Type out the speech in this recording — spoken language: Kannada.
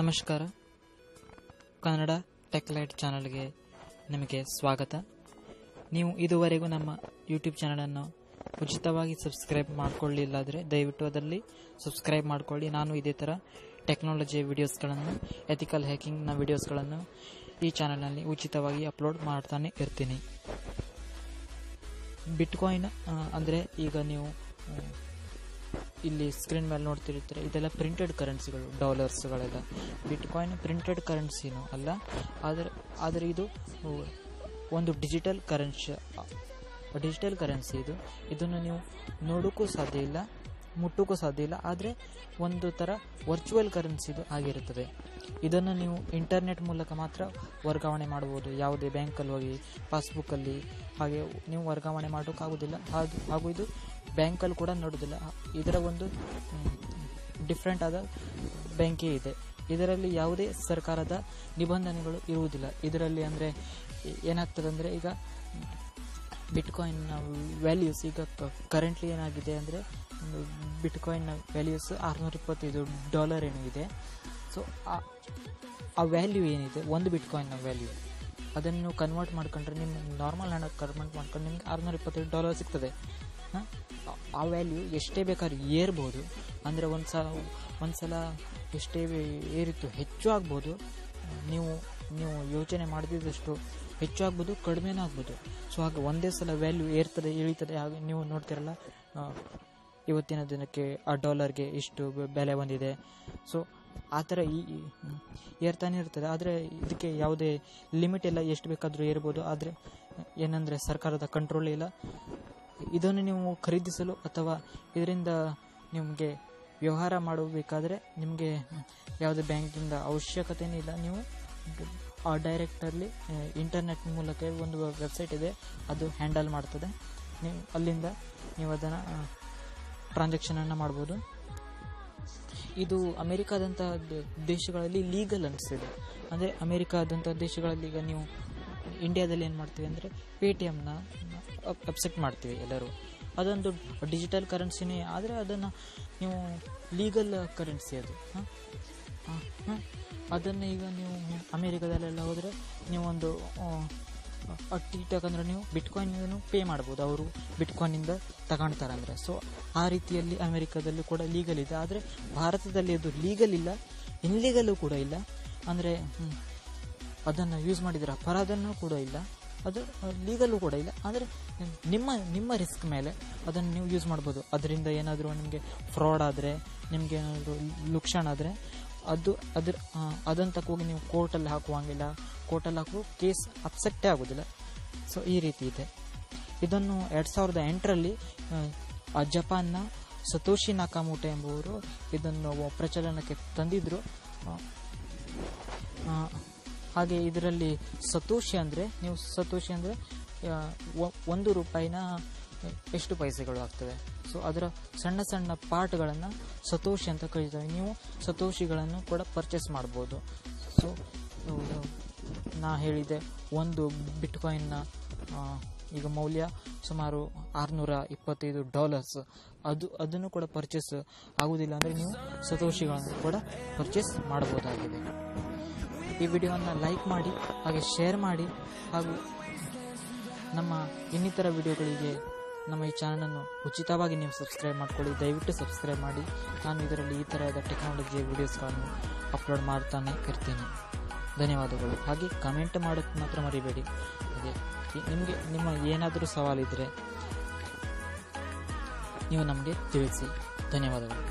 ನಮಸ್ಕಾರ. ಕನ್ನಡ ಟೆಕ್ಲೈಟ್ ಚಾನಲ್ಗೆ ನಿಮಗೆ ಸ್ವಾಗತ. ನೀವು ಇದುವರೆಗೂ ನಮ್ಮ ಯೂಟ್ಯೂಬ್ ಚಾನಲನ್ನು ಉಚಿತವಾಗಿ ಸಬ್ಸ್ಕ್ರೈಬ್ ಮಾಡಿಕೊಳ್ಳಿಲ್ಲಾದರೆ ದಯವಿಟ್ಟು ಅದರಲ್ಲಿ ಸಬ್ಸ್ಕ್ರೈಬ್ ಮಾಡಿಕೊಳ್ಳಿ. ನಾನು ಇದೇ ಥರ ಟೆಕ್ನಾಲಜಿ ವಿಡಿಯೋಸ್ಗಳನ್ನು, ಎಥಿಕಲ್ ಹ್ಯಾಕಿಂಗ್ನ ವಿಡಿಯೋಸ್ಗಳನ್ನು ಈ ಚಾನಲ್ನಲ್ಲಿ ಉಚಿತವಾಗಿ ಅಪ್ಲೋಡ್ ಮಾಡ್ತಾನೆ ಇರ್ತೀನಿ. ಬಿಟ್ಕಾಯಿನ್ ಅಂದರೆ ಈಗ ನೀವು ಇಲ್ಲಿ ಸ್ಕ್ರೀನ್ ಮೇಲೆ ನೋಡ್ತಿರ್ತಾರೆ ಇದೆಲ್ಲ ಪ್ರಿಂಟೆಡ್ ಕರೆನ್ಸಿಗಳು ಡಾಲರ್ಸ್ಗಳೆಲ್ಲ ಬಿಟ್ಕಾಯಿನ್ ಪ್ರಿಂಟೆಡ್ ಕರೆನ್ಸಿನೂ ಅಲ್ಲ, ಆದರೆ ಆದರೆ ಇದು ಒಂದು ಡಿಜಿಟಲ್ ಕರೆನ್ಸಿ ಡಿಜಿಟಲ್ ಕರೆನ್ಸಿ ಇದು. ಇದನ್ನು ನೀವು ನೋಡೋಕ್ಕೂ ಸಾಧ್ಯ ಇಲ್ಲ, ಮುಟ್ಟೋಕ್ಕೂ ಸಾಧ್ಯ ಇಲ್ಲ, ಆದರೆ ಒಂದು ಥರ ವರ್ಚುವಲ್ ಕರೆನ್ಸಿ ಇದು ಆಗಿರುತ್ತದೆ. ಇದನ್ನು ನೀವು ಇಂಟರ್ನೆಟ್ ಮೂಲಕ ಮಾತ್ರ ವರ್ಗಾವಣೆ ಮಾಡ್ಬೋದು ಯಾವುದೇ ಬ್ಯಾಂಕಲ್ಲಿ ಹೋಗಿ ಪಾಸ್ಬುಕ್ಕಲ್ಲಿ ಹಾಗೆ ನೀವು ವರ್ಗಾವಣೆ ಮಾಡೋಕ್ಕಾಗೋದಿಲ್ಲ. ಹಾಗೂ ಹಾಗೂ ಇದು ಬ್ಯಾಂಕಲ್ಲಿ ಕೂಡ ನೋಡೋದಿಲ್ಲ. ಇದರ ಒಂದು ಡಿಫ್ರೆಂಟ್ ಆದ ಬ್ಯಾಂಕೇ ಇದೆ. ಇದರಲ್ಲಿ ಯಾವುದೇ ಸರ್ಕಾರದ ನಿಬಂಧನೆಗಳು ಇರುವುದಿಲ್ಲ. ಇದರಲ್ಲಿ ಅಂದರೆ ಏನಾಗ್ತದೆ ಅಂದರೆ ಈಗ ಬಿಟ್ಕಾಯಿನ್ನ ವ್ಯಾಲ್ಯೂಸ್ ಈಗ ಕರೆಂಟ್ಲಿ ಏನಾಗಿದೆ ಅಂದರೆ ಬಿಟ್ಕಾಯಿನ್ನ ವ್ಯಾಲ್ಯೂಸ್ ಆರುನೂರ ಇಪ್ಪತ್ತೈದು ಡಾಲರ್ ಏನಿದೆ ಇದೆ. ಸೊ ಆ ವ್ಯಾಲ್ಯೂ ಏನಿದೆ? ಒಂದು ಬಿಟ್ಕಾಯಿನ್ನ ವ್ಯಾಲ್ಯೂ ಅದನ್ನು ನೀವು ಕನ್ವರ್ಟ್ ಮಾಡ್ಕೊಂಡ್ರೆ ನಿಮ್ಮ ನಾರ್ಮಲ್ ಹಣ ಕನ್ವರ್ಟ್ ಮಾಡ್ಕೊಂಡು ನಿಮ್ಗೆ ಆರುನೂರ ಇಪ್ಪತ್ತೈದು ಡಾಲರ್ ಸಿಗ್ತದೆ. ಹಾಂ? ಆ ವ್ಯಾಲ್ಯೂ ಎಷ್ಟೇ ಬೇಕಾದ್ರೂ ಏರ್ಬೋದು. ಅಂದರೆ ಒಂದು ಸಲ ಒಂದು ಸಲ ಎಷ್ಟೇ ಏರಿತ್ತು ಹೆಚ್ಚು ಆಗ್ಬೋದು. ನೀವು ನೀವು ಯೋಚನೆ ಮಾಡಿದಷ್ಟು ಹೆಚ್ಚು ಆಗ್ಬೋದು ಕಡಿಮೆನೂ ಆಗ್ಬೋದು. ಸೊ ಹಾಗೆ ಒಂದೇ ಸಲ ವ್ಯಾಲ್ಯೂ ಏರ್ತದೆ ಇಳಿತದೆ ಹಾಗೆ ನೀವು ನೋಡ್ತಿರಲ್ಲ ಇವತ್ತಿನ ದಿನಕ್ಕೆ ಆ ಡಾಲರ್ಗೆ ಇಷ್ಟು ಬೆಲೆ ಬಂದಿದೆ. ಸೊ ಆ ಥರ ಈ, ಏರ್ತಾನೆ ಇರ್ತದೆ. ಆದರೆ ಇದಕ್ಕೆ ಯಾವುದೇ ಲಿಮಿಟ್ ಇಲ್ಲ ಎಷ್ಟು ಬೇಕಾದರೂ ಏರ್ಬೋದು. ಆದರೆ ಏನಂದರೆ ಸರ್ಕಾರದ ಕಂಟ್ರೋಲ್ ಇಲ್ಲ. ಇದನ್ನು ನೀವು ಖರೀದಿಸಲು ಅಥವಾ ಇದರಿಂದ ನಿಮಗೆ ವ್ಯವಹಾರ ಮಾಡಬೇಕಾದರೆ ನಿಮಗೆ ಯಾವುದೇ ಬ್ಯಾಂಕಿಂದ ಅವಶ್ಯಕತೆಯೇ ಇಲ್ಲ. ನೀವು ಆ ಡೈರೆಕ್ಟಲ್ಲಿ ಇಂಟರ್ನೆಟ್ ಮೂಲಕ ಒಂದು ವೆಬ್ಸೈಟ್ ಇದೆ, ಅದು ಹ್ಯಾಂಡಲ್ ಮಾಡ್ತದೆ. ನೀವು ಅಲ್ಲಿಂದ ನೀವು ಅದನ್ನು ಟ್ರಾನ್ಸಾಕ್ಷನನ್ನು ಮಾಡ್ಬೋದು. ಇದು ಅಮೇರಿಕಾದಂಥ ದೇಶಗಳಲ್ಲಿ ಲೀಗಲ್ ಅನಿಸ್ತಿದೆ ಅಂದರೆ ಅಮೇರಿಕಾದಂಥ ದೇಶಗಳಲ್ಲಿ ಈಗ ನೀವು ಇಂಡಿಯಾದಲ್ಲಿ ಏನು ಮಾಡ್ತೀವಿ ಅಂದರೆ ಪೇ ಟಿ ಎಮ್ನ ಅಪ್ಸೆಟ್ ಮಾಡ್ತೀವಿ ಎಲ್ಲರೂ. ಅದೊಂದು ಡಿಜಿಟಲ್ ಕರೆನ್ಸಿನೇ ಆದರೆ ಅದನ್ನು ನೀವು ಲೀಗಲ್ ಕರೆನ್ಸಿ ಅದು. ಹಾಂ? ಅದನ್ನು ಈಗ ನೀವು ಅಮೇರಿಕಾದಲ್ಲೆಲ್ಲ ಹೋದರೆ ನೀವೊಂದು ಟಿಕ್ಟಾಕ್ ಅಂದರೆ ನೀವು ಬಿಟ್ಕಾಯಿನ್ ಪೇ ಮಾಡ್ಬೋದು. ಅವರು ಬಿಟ್ಕಾಯಿನಿಂದ ತಗೊಳ್ತಾರೆ ಅಂದರೆ. ಸೊ ಆ ರೀತಿಯಲ್ಲಿ ಅಮೇರಿಕಾದಲ್ಲೂ ಕೂಡ ಲೀಗಲ್ ಇದೆ. ಆದರೆ ಭಾರತದಲ್ಲಿ ಅದು ಲೀಗಲ್ ಇಲ್ಲ ಇನ್ಲೀಗಲ್ಲೂ ಕೂಡ ಇಲ್ಲ. ಅಂದರೆ ಅದನ್ನು ಯೂಸ್ ಮಾಡಿದರೆ ಅಪರಾಧನೂ ಕೂಡ ಇಲ್ಲ. ಅದು ಲೀಗಲ್ಲೂ ಕೂಡ ಇಲ್ಲ. ಆದರೆ ನಿಮ್ಮ ನಿಮ್ಮ ರಿಸ್ಕ್ ಮೇಲೆ ಅದನ್ನು ನೀವು ಯೂಸ್ ಮಾಡ್ಬೋದು. ಅದರಿಂದ ಏನಾದರೂ ನಿಮಗೆ ಫ್ರಾಡ್ ಆದರೆ ನಿಮಗೆ ಏನಾದರೂ ಲುಕ್ಷಣ ಆದರೆ ಅದು ಅದ್ರ ಅದನ್ನು ತಗೋಗಿ ನೀವು ಕೋರ್ಟಲ್ಲಿ ಹಾಕುವಂಗಿಲ್ಲ. ಕೋರ್ಟಲ್ಲಿ ಹಾಕುವ ಕೇಸ್ ಅಪ್ಸೆಟ್ಟೇ ಆಗೋದಿಲ್ಲ. ಸೊ ಈ ರೀತಿ ಇದೆ. ಇದನ್ನು ಎರಡು ಸಾವಿರದ ಎಂಟರಲ್ಲಿ ಜಪಾನ್ನ ಸತೋಶಿ ನಾಕಾಮೂಟ ಎಂಬುವರು ಇದನ್ನು ಪ್ರಚಲನಕ್ಕೆ ಆ, ಹಾಗೆ ಇದರಲ್ಲಿ ಸತೋಷಿ ಅಂದರೆ, ನೀವು ಸತೋಷಿ ಅಂದರೆ ಒಂದು ರೂಪಾಯಿನ ಎಷ್ಟು ಪೈಸೆಗಳು ಆಗ್ತವೆ. ಸೊ ಅದರ ಸಣ್ಣ ಸಣ್ಣ ಪಾರ್ಟ್ಗಳನ್ನು ಸತೋಷಿ ಅಂತ ಕರೀತೇವೆ ನೀವು ಸತೋಷಿಗಳನ್ನು ಕೂಡ ಪರ್ಚೇಸ್ ಮಾಡ್ಬೋದು. ಸೊ ನಾ ಹೇಳಿದೆ ಒಂದು ಬಿಟ್ಕಾಯಿನ್ನ ಈಗ ಮೌಲ್ಯ ಸುಮಾರು ಆರುನೂರ ಇಪ್ಪತ್ತೈದು ಡಾಲರ್ಸ್ ಅದು, ಅದನ್ನು ಕೂಡ ಪರ್ಚೇಸ್ ಆಗುವುದಿಲ್ಲ ಅಂದರೆ ನೀವು ಸತೋಷಿಗಳನ್ನು ಕೂಡ ಪರ್ಚೇಸ್ ಮಾಡಬಹುದಾಗಿದೆ ಈ ವಿಡಿಯೋವನ್ನು ಲೈಕ್ ಮಾಡಿ, ಹಾಗೆ ಶೇರ್ ಮಾಡಿ, ಹಾಗೂ ನಮ್ಮ ಇನ್ನಿತರ ವಿಡಿಯೋಗಳಿಗೆ ನಮ್ಮ ಈ ಚಾನಲನ್ನು ಉಚಿತವಾಗಿ ನೀವು ಸಬ್ಸ್ಕ್ರೈಬ್ ಮಾಡ್ಕೊಳ್ಳಿ. ದಯವಿಟ್ಟು ಸಬ್ಸ್ಕ್ರೈಬ್ ಮಾಡಿ. ನಾನು ಇದರಲ್ಲಿ ಈ ಥರದ ಟೆಕ್ನಾಲಜಿ ವಿಡಿಯೋಸ್ಗಳನ್ನು ಅಪ್ಲೋಡ್ ಮಾಡ್ತಾನೆ ಇರ್ತೀನಿ. ಧನ್ಯವಾದಗಳು. ಹಾಗೆ ಕಮೆಂಟ್ ಮಾಡೋಕ್ಕೆ ಮಾತ್ರ ಮರಿಬೇಡಿ. ಹಾಗೆ ನಿಮಗೆ, ನಿಮ್ಮ ಏನಾದರೂ ಸವಾಲಿದ್ದರೆ ನೀವು ನಮಗೆ ತಿಳಿಸಿ. ಧನ್ಯವಾದಗಳು.